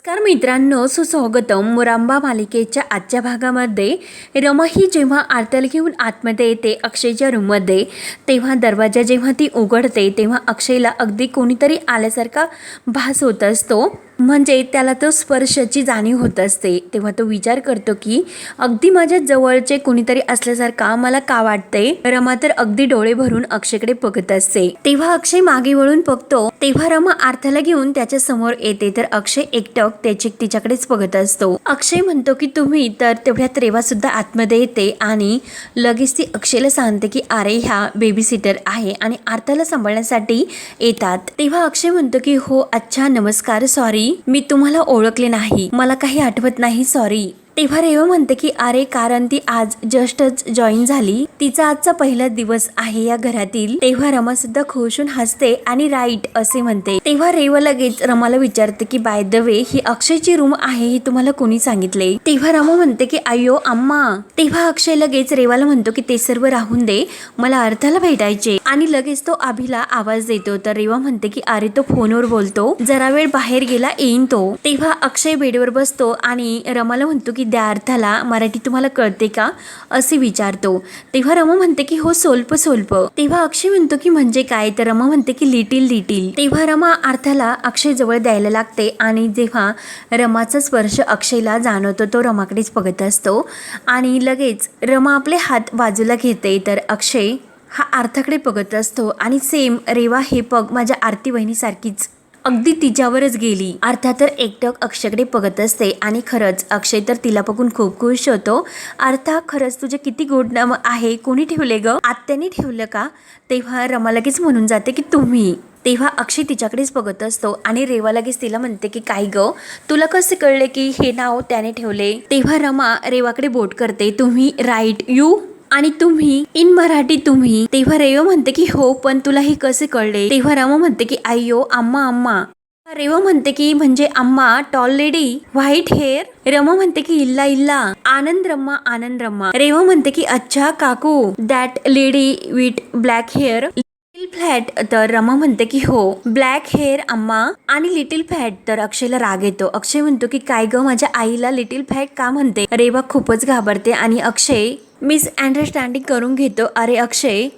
नमस्कार मित्रांनो सुस्वागतम मुरांबा मालिकेच्या आजच्या भागामध्ये रमा ही जेव्हा आरतल घेऊन आतमध्ये येते अक्षयच्या रूममध्ये तेव्हा दरवाजा जेव्हा ती उघडते तेव्हा अक्षयला अगदी कोणीतरी आल्यासारखा भास होत असतो. म्हणजे त्याला तो स्पर्शाची जाणीव होत असते. तेव्हा तो विचार करतो की अगदी माझ्या जवळचे कुणीतरी असल्यासारखा मला का वाटते रमा तर अगदी डोळे भरून अक्षयकडे बघत असते. तेव्हा अक्षय मागे वळून बघतो तेव्हा रमा आर्थाला घेऊन त्याच्यासमोर येते तर अक्षय एकटक त्याची तिच्याकडेच बघत असतो. अक्षय म्हणतो की तुम्ही तर तेवढ्यात रेवा सुद्धा आतमध्ये येते आणि लगेच ती अक्षयला सांगते की अरे ह्या बेबी सिटर आहे आणि आर्थाला सांभाळण्यासाठी येतात. तेव्हा अक्षय म्हणतो की हो अच्छा नमस्कार सॉरी मी तुम्हाला ओळखले नाही. मला काही आठवत नाही सॉरी तेव्हा रेवा म्हणते की अरे कारण ती आज जस्टच जॉईन झाली. तिचा आजचा पहिला दिवस आहे या घरातील. तेव्हा रमा सुद्धा खुशून हसते आणि राईट असे म्हणते. तेव्हा रेवा लगेच रमाला विचारते की बाय द वे ही अक्षयची रूम आहे हे तुम्हाला कोणी सांगितले? तेव्हा रमा म्हणते की अय्यो अम्मा. तेव्हा अक्षय लगेच रेवाला म्हणतो की ते सर्व राहून दे. मला अर्थाला भेटायचे. आणि लगेच तो अभिला आवाज देतो. तर रेवा म्हणते की अरे तो फोनवर बोलतो. जरा वेळ बाहेर गेला येईन तो. तेव्हा अक्षय बेडवर बसतो आणि रमाला म्हणतो की त्या अर्थाला मराठी तुम्हाला कळते का? असे विचारतो. तेव्हा रमा म्हणते की हो सोल्प सोल्प. तेव्हा अक्षय म्हणतो की म्हणजे काय? तर रमा म्हणते की लिटिल लिटिल. तेव्हा रमा अर्थाला अक्षय जवळ द्यायला लागते आणि जेव्हा रमाचा स्पर्श अक्षयला जाणवतो तो रमाकडेच बघत असतो. आणि लगेच रमा आपले हात बाजूला घेते तर अक्षय हा अर्थाकडे बघत असतो. आणि सेम रेवा हे पग माझ्या आरती बहिणीसारखीच अगदी तिच्यावरच गेली. अर्थात तर एकटक अक्षयकडे बघत असते. आणि खरंच अक्षय तर तिला बघून खूप खुश होतो. अर्था खरंच तुझे किती गोड नाम आहे. कोणी ठेवले ग? आत्याने ठेवलं का? तेव्हा रमा लगेच म्हणून जाते की तुम्ही. तेव्हा अक्षय तिच्याकडेच बघत असतो. आणि रेवा लगेच तिला म्हणते की काय ग? तुला कसे कळले की हे नाव त्याने ठेवले? तेव्हा रमा रेवाकडे बोट करते. तुम्ही राईट. यू आणि तुम्ही इन मराठी तुम्ही तेव्हा रेवा म्हणते की हो पण तुला हे कसे कळले? तेव्हा रमा म्हणते की आय्यो आम्मा आम्मा. रेवा म्हणते की म्हणजे अम्मा tall lady white hair Rama म्हणते की इल्ला इल्ला. आनंद रम्मा आनंद रम्मा. रेवा म्हणते की अच्छा काकू that lady with black hair little flat तर रमा म्हणते की हो ब्लॅक हेअर अम्मा आणि लिटिल फॅट तर अक्षयला राग येतो. अक्षय म्हणतो की काय ग माझ्या आईला लिटिल फॅट का म्हणते? रेवा खूपच घाबरते आणि अक्षय मिस अंडरस्टँडिंग करून घेतो. अरे अक्षय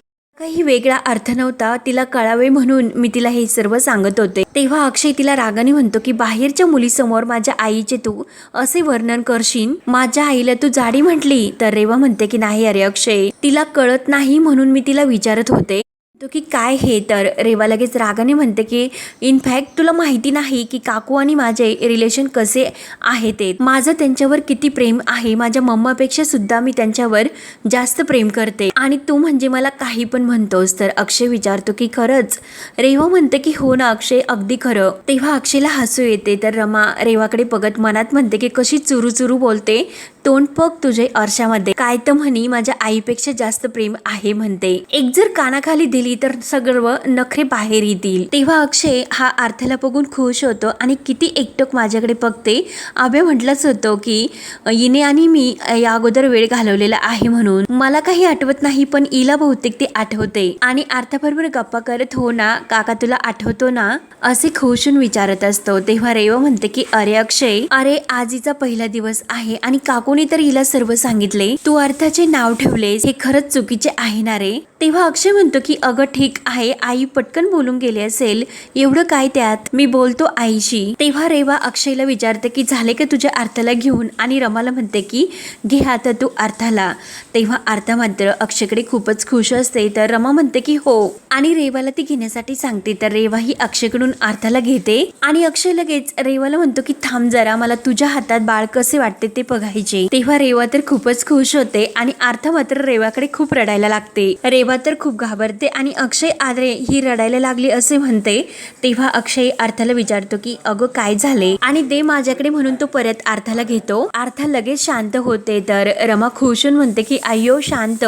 काही वेगळा अर्थ नव्हता. तिला कळावे म्हणून मी तिला हे सर्व सांगत होते. तेव्हा अक्षय तिला रागाने म्हणतो की बाहेरच्या मुलीसमोर माझ्या आईचे तू असे वर्णन करशील? माझ्या आईला तू जाडी म्हटली? तर रेवा म्हणते की नाही अरे अक्षय तिला कळत नाही म्हणून मी तिला विचारत होते. तो की काय हे? तर रेवा लगेच रागाने म्हणते की इनफॅक्ट तुला माहिती नाही की काकू आणि माझे रिलेशन कसे आहे ते. माझं त्यांच्यावर किती प्रेम आहे. माझ्या मम्मापेक्षा सुद्धा मी त्यांच्यावर जास्त प्रेम करते. आणि तू म्हणजे मला काही पण म्हणतोस. तर अक्षय विचारतो की खरंच? रेवा म्हणते की हो ना अक्षय अगदी खरं. तेव्हा अक्षयला हसू येते. तर रमा रेवाकडे बघत मनात म्हणते की कशी चुरू चुरू बोलते. तोंड पग तुझे अर्शामध्ये काय तर म्हणी माझ्या आईपेक्षा जास्त प्रेम आहे म्हणते. एक जर कानाखाली दिली तर सर्व नखरे बाहेर येतील. तेव्हा अक्षय हा आर्थ्याला बघून खुश होतो आणि किती एकटक माझ्याकडे बघते. आबे म्हटलंच होतं की इने आणि मी या अगोदर वेळ घालवलेला आहे म्हणून. मला काही आठवत नाही पण इला बहुतेक ते आठवते. आणि आर्थाबरोबर गप्पा करत हो ना काका तुला आठवतो ना? असे खुशून विचारत असतो. तेव्हा रेवा म्हणते की अरे अक्षय अरे आजीचा पहिला दिवस आहे आणि काकू काकूने तर हिला सर्व सांगितले तू अर्थाचे नाव ठेवलेस हे खरंच चुकीचे आहे ना रे? तेव्हा अक्षय म्हणतो की अगं ठीक आहे आई पटकन बोलून गेली असेल एवढं काय त्यात? मी बोलतो आईशी. तेव्हा रेवा अक्षयला विचारते की झाले का तुझ्या अर्थाला घेऊन? आणि रमाला म्हणते की घे आता तू अर्थाला. तेव्हा अर्था मात्र अक्षयकडे खूपच खुश असते तर रमा म्हणते की हो. आणि रेवाला ती घेण्यासाठी सांगते तर रेवा ही अक्षयकडून अर्थाला घेते? आणि अक्षय लगेच रेवाला म्हणतो की थांब जरा मला तुझ्या हातात बाळ कसे वाटते ते बघायचे. तेव्हा रेवा तर खूपच खुश होते आणि अर्थ मात्र रेवाकडे खूप रडायला लागते. रेवा तर खूप घाबरते आणि अक्षय आदरे ही रडायला लागली असे म्हणते. तेव्हा अक्षय अर्थाला विचारतो की अगं काय झाले? आणि दे माझ्याकडे म्हणून तो परत अर्थाला घेतो. अर्था लगेच शांत होते तर रमा खुशून म्हणते की अय्यो शांत.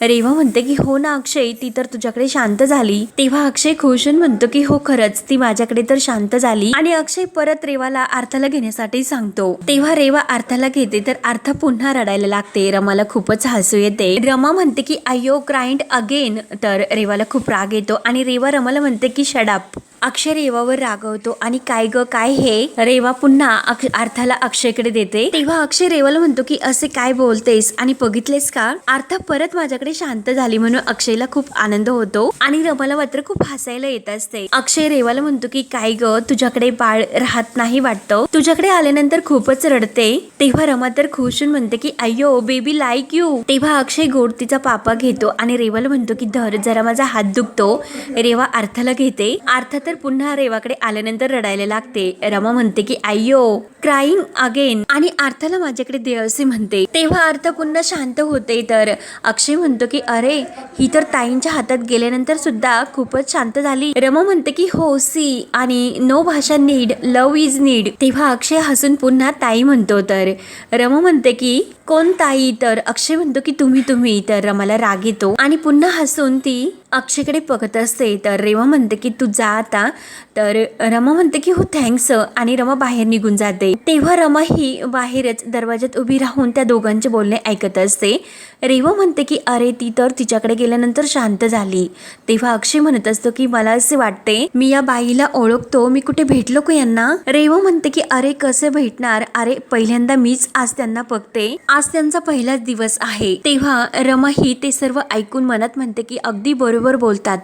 रेवा म्हणते की हो ना अक्षय ती तर तुझ्याकडे शांत झाली. तेव्हा अक्षय खुशून म्हणतो की हो खरंच ती माझ्याकडे तर शांत झाली. आणि अक्षय परत रेवाला अर्थाला घेण्यासाठी सांगतो. तेव्हा रेवा अर्थाला घेते तर अर्थ पुन्हा रडायला लागते. रमाला खूपच हसू येते. रमा म्हणते की अय्यो क्राइंड अगेन तर रेवाला खूप राग येतो आणि रेवा रमाला म्हणते की शडाप अक्षय रेवावर रागवतो. आणि काय ग काय हे? रेवा पुन्हा अक्ष- अर्थाला अक्षयकडे देते. तेव्हा अक्षय रेवाला म्हणतो की असे काय बोलतेस? आणि बघितलेस का? अर्था परत माझ्याकडे शांत झाली म्हणून अक्षयला खूप आनंद होतो. आणि रमाला मात्र खूप हसायला येत असते. अक्षय रेवाला म्हणतो की काय ग तुझ्याकडे बाळ राहत नाही वाटतं? तुझ्याकडे आल्यानंतर खूपच रडते. तेव्हा रमा तर खुशून म्हणते की अय्यो बेबी लाईक यू तेव्हा अक्षय गोड तिचा पापा घेतो. आणि रेवाला म्हणतो की धर जरा माझा हात दुखतो. रेवा अर्थाला घेते. अर्थ तर पुन्हा रेवाकडे आल्यानंतर रडायला लागते. रमा म्हणते की अय्यो क्राईंग अगेन आणि अर्थाला माझ्याकडे दे असे म्हणते. तेव्हा अर्थ पुन्हा शांत होते तर अक्षय म्हणतो की अरे ही तर ताईंच्या हातात गेल्यानंतर सुद्धा खूपच शांत झाली. रमा म्हणते की हो सी. आणि नो भाषा नीड लव इज नीड. तेव्हा अक्षय हसून पुन्हा ताई म्हणतो तर रमा म्हणते की कोण ताई? तर अक्षय म्हणतो की तुम्ही तुम्ही. तर रमाला राग येतो आणि पुन्हा हसून ती अक्षयकडे बघत असते. तर रेवा म्हणते की तू जा आता. तर रमा म्हणते की हो थँक्स आणि रमा बाहेर निघून जाते. तेव्हा रमा ही बाहेरच दरवाज्यात उभी राहून त्या दोघांचे बोलणे ऐकत असते. रेवा म्हणते की अरे ती तर तिच्याकडे गेल्यानंतर शांत झाली. तेव्हा अक्षय म्हणत असतो की मला असे वाटते मी या बाईला ओळखतो मी कुठे भेटलो का यांना? रेवा म्हणते की अरे कसे भेटणार? अरे पहिल्यांदा मीच आज त्यांना बघते. आज त्यांचा पहिलाच दिवस आहे. तेव्हा रमा ही ते सर्व ऐकून मनात म्हणते की अगदी बरोबर बोलतात.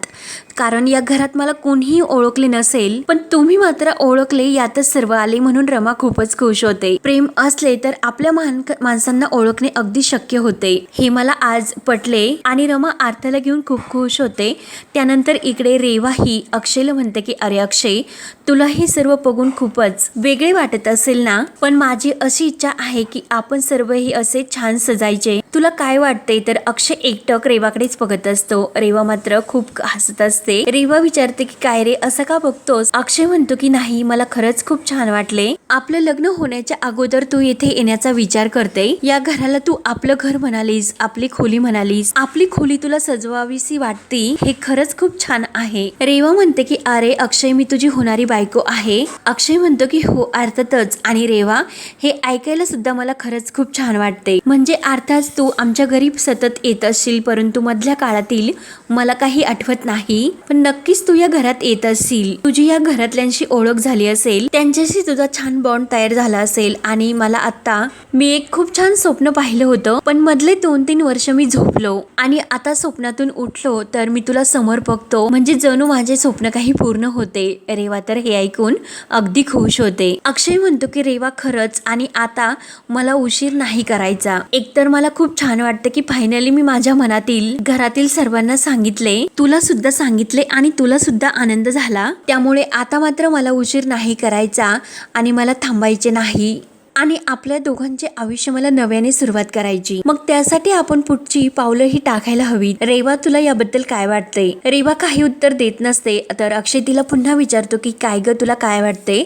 कारण या घरात मला कोणीही ओळखले नसेल पण तुम्ही मात्र ओळखले यातच सर्व आले म्हणून रमा खूपच खुश होते. प्रेम असले तर आपल्या मान माणसांना ओळखणे अगदी शक्य होते. हे मला आज पटले आणि रमा आर्थाला घेऊन खूप खुश होते. त्यानंतर इकडे रेवा ही अक्षयला म्हणते की अरे अक्षय तुला हे सर्व बघून खूपच वेगळे वाटत असेल ना? पण माझी अशी इच्छा आहे की आपण सर्व हे असे छान सजायचे. तुला काय वाटते तर अक्षय एकटक रेवाकडेच बघत असतो. रेवा मात्र खूप हसत असते. रेवा विचारते की काय रे असं का बघतोस? अक्षय म्हणतो की नाही मला खरंच खूप छान वाटले. आपलं लग्न होण्याच्या अगोदर तू येथे येण्याचा विचार करते. या घराला तू आपलं घर म्हणालीस. आपली खोली म्हणालीस. आपली खोली तुला सजवावीसी वाटते हे खरंच खूप छान आहे. रेवा म्हणते की अरे अक्षय मी तुझी होणारी बायको आहे. अक्षय म्हणतो की हो अर्थातच. आणि रेवा हे ऐकायला सुद्धा मला खरंच खूप छान वाटते. म्हणजे अर्थात तू आमच्या घरी सतत येत असशील परंतु मधल्या काळातील मला काही आठवत नाही. पण नक्कीच तू या घरात येत असशील. तुझी या घरातल्यांशी ओळख झाली असेल. त्यांच्याशी तुझा छान बॉन्ड तयार झाला असेल. आणि मला आता मी एक खूप छान स्वप्न पाहिलं होतं. पण मधले दोन तीन वर्ष मी झोपलो आणि आता स्वप्नातून उठलो तर मी तुला समोर बघतो. म्हणजे जणू माझे स्वप्न काही पूर्ण होते. रेवा तर हे ऐकून अगदी खुश होते. अक्षय म्हणतो की रेवा खरंच आणि आता मला उशीर नाही करायचा. एकतर मला खूप छान वाटतं की फायनली मी माझ्या मनातील घरातील सर्वांना सांगितले. तुला सुद्धा सांगितले आणि तुला सुद्धा आनंद झाला. त्यामुळे आता मात्र मला उशीर नाही करायचा आणि मला थांबायचे नाही. आणि आपल्या दोघांचे आयुष्य मला नव्याने सुरुवात करायची. मग त्यासाठी आपण पुढची पावलं ही टाकायला हवी. रेवा तुला याबद्दल काय वाटते रेवा काही उत्तर देत नसते. तर अक्षय तिला पुन्हा विचारतो की काय ग तुला काय वाटते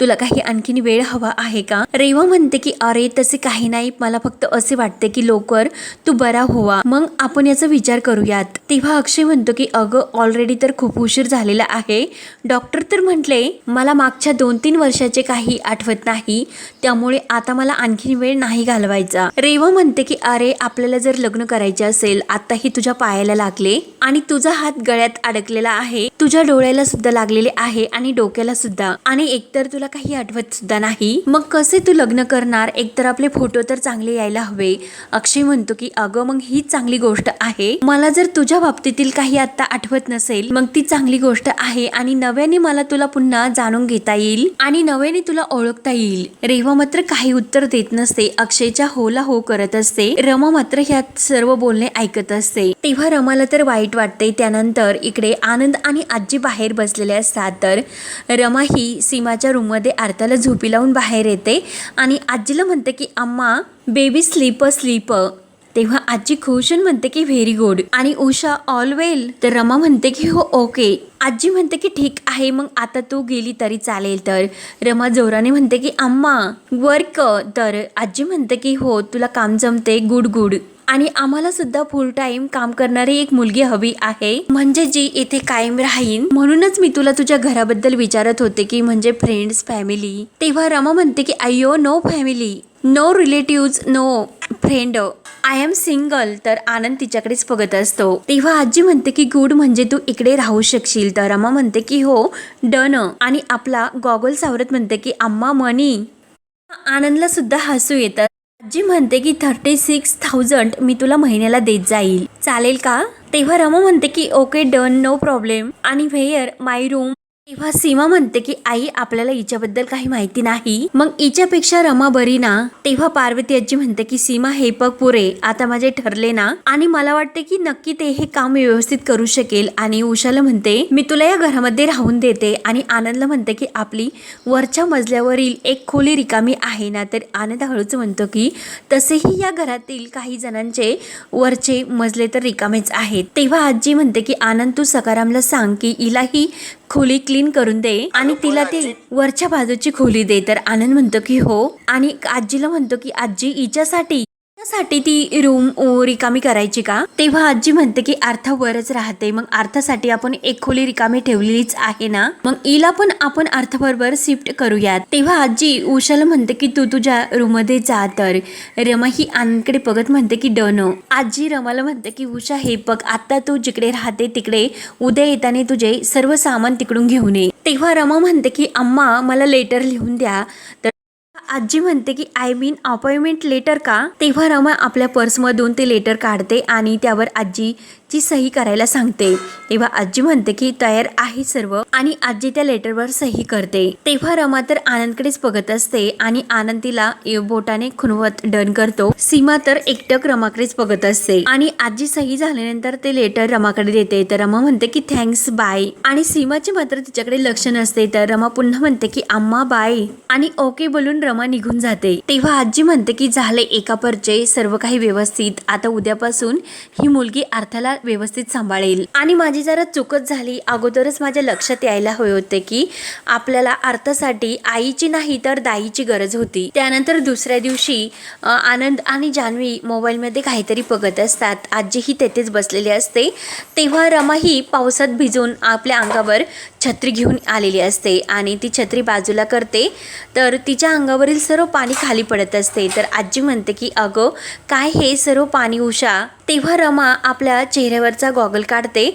तुला काही आणखीन वेळ हवा आहे का? रेवा म्हणते की अरे तसे काही नाही. मला फक्त असे वाटते की लवकर तू बरा होवा मग आपण याचा विचार करूयात. तेव्हा अक्षय म्हणतो की अगं ऑलरेडी तर खूप उशीर झालेला आहे. डॉक्टर तर म्हटले मला मागच्या दोन तीन वर्षाचे काही आठवत नाही. त्यामुळे आता मला आणखीन वेळ नाही घालवायचा. रेवा म्हणते की अरे आपल्याला जर लग्न करायचे असेल आताही तुझ्या पायाला लागले आणि तुझा हात गळ्यात अडकलेला आहे तुझ्या डोळ्याला सुद्धा लागलेले आहे आणि डोक्याला सुद्धा. आणि एकतर तुला काही आठवत सुद्धा नाही मग कसे तू लग्न करणार? एकतर आपले फोटो तर चांगले यायला हवे. अक्षय म्हणतो की अगं मग ही चांगली गोष्ट आहे. मला जर तुझ्या बाबतीतील काही आता आठवत नसेल मग ती चांगली गोष्ट आहे आणि नव्याने मला तुला पुन्हा जाणून घेता येईल आणि नव्याने तुला ओळखता येईल. रेवा मात्र काही उत्तर देत नसते. अक्षयच्या होला हो करत असते. रमा मात्र ह्यात सर्व बोलणे ऐकत असते. तेव्हा रमाला तर वाईट वाटते. त्यानंतर इकडे आनंद आणि आजी बाहेर बसलेले असतात. तर रमा ही सीमाच्या रूममध्ये आरताला झोपी लावून बाहेर येते आणि आजीला म्हणते की अम्मा बेबी स्लीप स्लीप तेव्हा आजी खुशन म्हणते की व्हेरी गुड. आणि उषा ऑल वेल. तर रमा म्हणते की हो ओके. आजी म्हणते की ठीक आहे मग आता तू गेली तरी चालेल तर. रमा जोराने म्हणते की अम्मा वर्क तर आजी म्हणते की हो तुला काम जमते गुड गुड. आणि आम्हाला सुद्धा फुल टाइम काम करणारी एक मुलगी हवी आहे. म्हणजे जी इथे कायम राहीन. म्हणूनच मी तुला तुझ्या घराबद्दल विचारत होते की म्हणजे फ्रेंड्स फॅमिली तेव्हा रमा म्हणते की अय्यो no family no relative no friend I am single तर आनंद तिच्याकडेच बघत असतो. तेव्हा आजी म्हणते की गुड म्हणजे तू इकडे राहू शकशील. तर रमा म्हणते की हो डन. आणि आपला गॉगल सावरत म्हणते की अम्मा मनी. आनंदला सुद्धा हसू येतं. आजी म्हणते की थर्टी सिक्स थाउजंड मी तुला महिन्याला देत जाईल. चालेल का? तेव्हा रमा म्हणते की ओके डन नो प्रॉब्लेम. आणि व्हेअर माय रूम. तेव्हा सीमा म्हणते की आई आपल्याला हिच्याबद्दल काही माहिती नाही. मग हिच्यापेक्षा रमा बरी ना? तेव्हा पार्वती आजी म्हणते की सीमा हे पग पुरे आता माझे ठरले ना? आणि मला वाटते की नक्की ते हे काम व्यवस्थित करू शकेल. आणि उषाला म्हणते मी तुला या घरामध्ये राहून देते. आणि आनंदला म्हणते की आपली वरच्या मजल्यावरील एक खोली रिकामी आहे ना? तर आनंद हळूच म्हणतो की तसेही या घरातील काही जणांचे वरचे मजले तर रिकामेच आहेत. तेव्हा आजी म्हणते की आनंद तू सकारामला सांग की हिलाही खोली क्लीन करून दे आणि तिला ती वरच्या बाजूची खोली दे. तर आनंद म्हणतो की हो. आणि आजीला म्हणतो की आजी हिच्यासाठी साठी ती रूम रिकामी करायची का? तेव्हा आजी म्हणते की अर्थ वरच राहते. मग अर्थासाठी आपण एक खोली रिकामी ठेवलेलीच आहे ना? मग इला पण आपण अर्थबरोबर शिफ्ट करूयात. तेव्हा आजी उषाला म्हणते की तू तुझ्या रूममध्ये जा तर. रमा ही आनंदकडे बघत म्हणते की डन. आजी रमाला म्हणते की उषा हे बघ आता तू जिकडे राहते तिकडे उद्या येताना तुझे सर्व सामान तिकडून घेऊन ये. तेव्हा रमा म्हणते की अम्मा मला लेटर लिहून द्या. तर आजी म्हणते की आय मीन अपॉइंटमेंट लेटर का? तेव्हा रमा आपल्या पर्समधून ते लेटर काढते आणि त्यावर आजी ची सही करायला सांगते. तेव्हा आजी म्हणते की तयार आहे सर्व आणि आजी त्या लेटरवर सही करते. तेव्हा रमा तर आनंदकडेच बघत असते आणि आनंद तिला बोटाने खुनवत डन करतो. सीमा तर एकटक रमाकडेच बघत असते. आणि आजी सही झाल्यानंतर ते लेटर रमाकडे देते. तर रमा म्हणते की थँक्स बाय आणि सीमाचे मात्र तिच्याकडे लक्ष नसते. तर रमा पुन्हा म्हणते की आम्हा बाय आणि ओके बोलून रमा निघून जाते. तेव्हा आजी म्हणते की झाले एका परचे सर्व काही व्यवस्थित. आता उद्यापासून ही मुलगी अर्थाला व्यवस्थित सांभाळेल. आणि माझी जरा चुकत झाली. अगोदरच माझ्या लक्षात यायला हवे होते की आपल्याला अर्थासाठी आईची नाही तर दाईची गरज होती. त्यानंतर दुसऱ्या दिवशी आनंद आणि जान्हवी मोबाईलमध्ये काहीतरी बघत असतात. आजीही तेथेच बसलेली असते. तेव्हा रमाही पावसात भिजून आपल्या अंगावर छत्री घेऊन आलेली असते आणि ती छत्री बाजूला करते तर तिच्या अंगावरील सर्व पाणी खाली पडत असते. तर आजी म्हणते की अगं काय हे सर्व पाणी उषा? तेव्हा रमा आपल्या चेहऱ्यावरचा गॉगल काढते.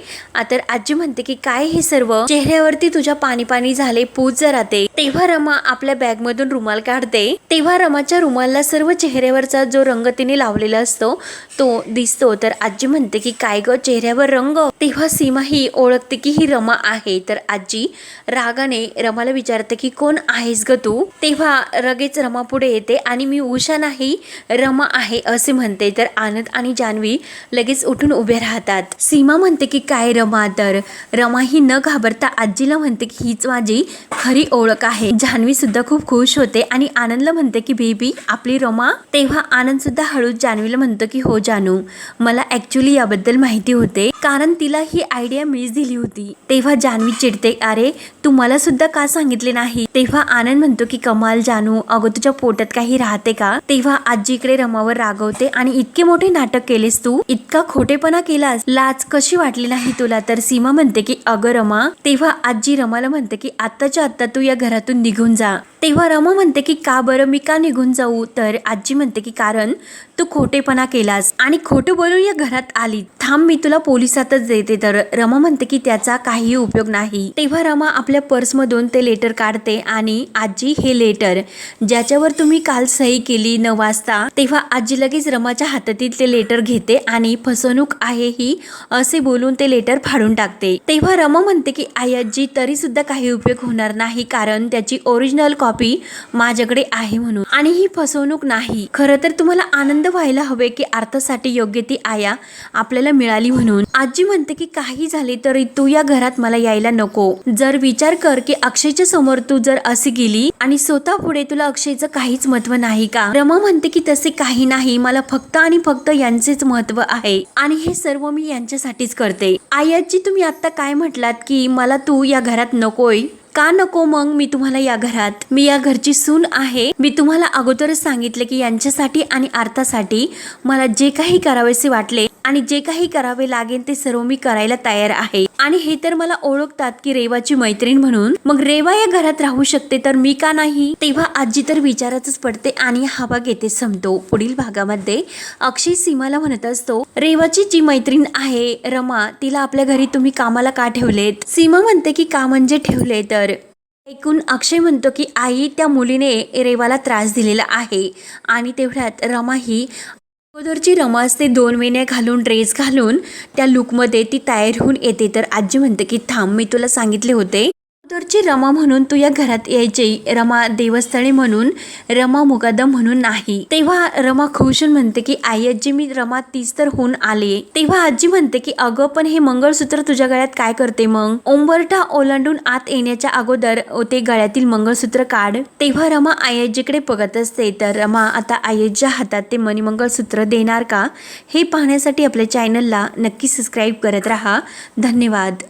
तर आजी म्हणते की काय हे सर्व? चेहऱ्यावरती तुझ्या पाणी पाणी झाले पूज राहते तेव्हा रमा आपल्या बॅग मधून रुमाल काढते. तेव्हा रमाच्या रुमालला सर्व चेहऱ्यावरचा जो रंग तिने लावलेला असतो तो दिसतो. तर आजी म्हणते की काय ग चेहऱ्यावर रंग? तेव्हा सीमा ही ओळखते की ही रमा आहे. तर आजी रागाने रमाला विचारते की कोण आहेस ग तू? तेव्हा लगेच रमा पुढे येते आणि मी उषा नाही रमा आहे असे म्हणते. तर आनंद आणि जान्हवी लगेच उठून उभे राहतात. सीमा म्हणते की काय रमा तर? रमा ही न घाबरता आजीला म्हणते की हीच माझी खरी ओळख आहे. जान्हवी सुद्धा खूप खुश होते आणि आनंदला म्हणते की बेबी आपली रमा. तेव्हा आनंद सुद्धा हळूच जान्हवीला म्हणतो की हो जानू. मला ॲक्च्युली याबद्दल माहिती होते. कारण तिला ही आयडिया मीच दिली होती. तेव्हा जान्हवी चिडते अरे तू मला सुद्धा का सांगितले नाही? तेव्हा आनंद म्हणतो की कमाल जानू अगं तुझ्या पोटात काही राहते का? तेव्हा आजीकडे रमावर रागवते आणि इतके मोठे नाटक केलेस तू? इतका खोटेपणा केलास? लाज कशी वाटली नाही तुला? तर सीमा म्हणते की अगं रमा. तेव्हा आजी रमाला म्हणते की आत्ताच्या आत्ता तू या घरातून निघून जा. तेव्हा रमा म्हणते की का बरं? मी का निघून जाऊ? तर आजी म्हणते की कारण तू खोटेपणा केलास. आणि खोटं बोलून या घरात आली. थांब मी तुला पोलिसातच देते. तर रमा म्हणते की त्याचा काही उपयोग नाही. तेव्हा रमा आपल्या पर्समधून ते लेटर काढते आणि आजी हे लेटर ज्याच्यावर तुम्ही काल सही केली न वाजता तेव्हा आजी लगेच रमाच्या हातातील ते लेटर घेते आणि फसवणूक आहे ही असे बोलून ते लेटर फाडून टाकते. तेव्हा रमा म्हणते की आई आजी तरी सुद्धा काही उपयोग होणार नाही कारण त्याची ओरिजिनल कॉपी माझ्याकडे आहे म्हणून. आणि ही फसवणूक नाही. खरं तर तुम्हाला आनंद व्हायला हवे की अर्थासाठी योग्य ती आया आपल्याला मिळाली म्हणून. आजी म्हणते की काही झाले तरी तू या घरात मला यायला नको. जर विचार कर की अक्षयच्या समोर तू जर अशी गेली आणि स्वतः पुढे तुला अक्षयचं काहीच महत्त्व नाही का? रमा म्हणते की तसे काही नाही. मला फक्त आणि फक्त यांचेच महत्त्व आहे आणि हे सर्व मी यांच्यासाठीच करते. आयाजी तुम्ही आता काय म्हटलात की मला तू या घरात नकोय? का नको मग मी तुम्हाला या घरात? मी या घरची सून आहे. मी तुम्हाला अगोदरच सांगितले की यांच्यासाठी आणि आर्थासाठी मला जे काही करावेसे वाटले आणि जे काही करावे लागेल ते सर्व मी करायला तयार आहे. आणि हे तर मला ओळखतात की रेवाची मैत्रीण म्हणून. मग रेवा या घरात राहू शकते तर मी का नाही? तेव्हा आजी तर विचारातच पडते आणि हा घेते येथे संपतो पुढील भागामध्ये अक्षय सीमाला म्हणत असतो रेवाची जी मैत्रीण आहे रमा तिला आपल्या घरी तुम्ही कामाला का ठेवलेत? सीमा म्हणते की का म्हणजे ठेवले तर ऐकून अक्षय म्हणतो की आई त्या मुलीने रेवाला त्रास दिलेला आहे. आणि तेवढ्यात रमा ही अगोदरची रमा असते दोन वेण्या घालून ड्रेस घालून त्या लुकमध्ये ती तयार होऊन येते. तर आजी म्हणते की थांब मी तुला सांगितले होते अगोदरची रमा म्हणून तू या घरात यायचे. रमा देवस्थळी म्हणून रमा मुकादम म्हणून नाही. तेव्हा रमा खुश म्हणते की आई आजी मी रमा तीच तर होऊन आले. तेव्हा आजी म्हणते की अगं पण हे मंगळसूत्र तुझ्या गळ्यात काय करते मग? ओंबरटा ओलांडून आत येण्याच्या अगोदर ते गळ्यातील मंगळसूत्र काढ. तेव्हा रमा आयजीकडे बघत असते तर रमा आता आयाजीच्या हातात ते मनी मंगळसूत्र देणार का? हे पाहण्यासाठी आपल्या चॅनलला नक्की सबस्क्राईब करत राहा. धन्यवाद.